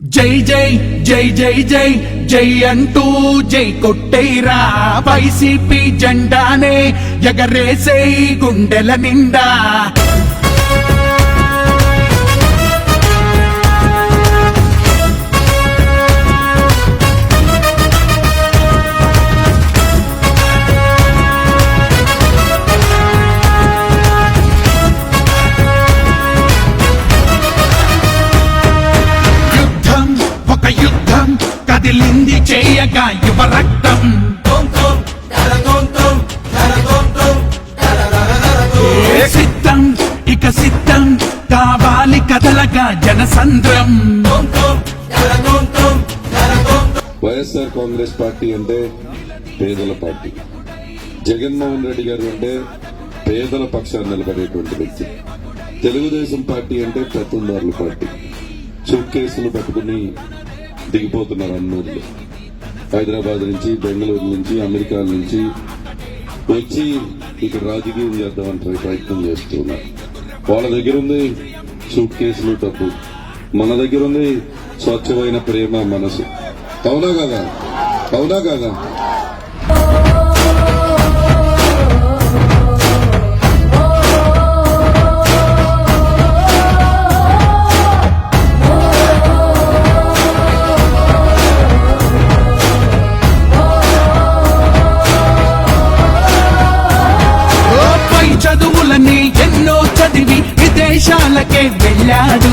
జై జై జై జై జై జై అంటూ జై కొట్టేరా వైసీపీ జెండానే ఎగరేసే గుండెల నిండా. కదిలింది చేయగా యువ రక్తం ఏ సిద్ధం? ఇక సిద్ధం కావాలి కథలగా జనసంద్రం. వైఎస్ఆర్ కాంగ్రెస్ పార్టీ అంటే పేదల పార్టీ. జగన్మోహన్ రెడ్డి గారు అంటే పేదల పక్షాన్ని నిలబడేటువంటి వ్యక్తి. తెలుగుదేశం పార్టీ అంటే పెత్తందారుల పార్టీ. సూట్ కేసులు పట్టుకుని దిగిపోతున్నారు అన్నూరులో హైదరాబాద్ నుంచి బెంగళూరు నుంచి అమెరికా నుంచి వచ్చి ఇక్కడ రాజకీయం చేద్దామని ప్రయత్నం చేస్తున్నారు వాళ్ళ దగ్గర ఉంది సూట్ కేసులు డబ్బు మన దగ్గర ఉంది స్వచ్ఛమైన ప్రేమ మనసు. అవునా కదా? అవునా కదా? విదేశాలకే వెళ్ళాడు.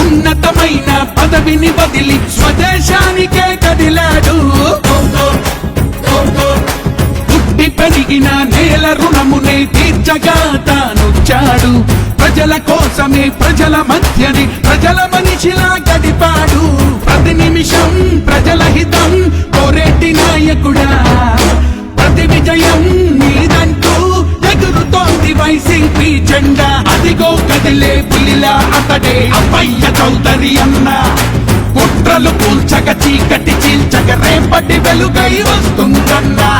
ఉన్నతమైన పదవిని వదిలి స్వదేశానికే కదిలాడు. పుట్టి పెరిగిన నేల రుణమునే తీర్చగా తానొచ్చాడు. ప్రజల కోసమే ప్రజల మధ్యని ప్రజల మనిషిలా గడిపాడు. ప్రతి నిమిషం ప్రజల హితం కోరేటి నాయకుడా. ప్రతి విజయం నీదంటూ ఎగురుతోంది వైసీపీ జెండా. అదిగో కదిలే పులిలా అతడే అప్పయ్య చౌదరి అన్న. కుట్రలు పూల్చక చీకటి చీల్చక రేపటి వెలుగై వస్తుందన్నా.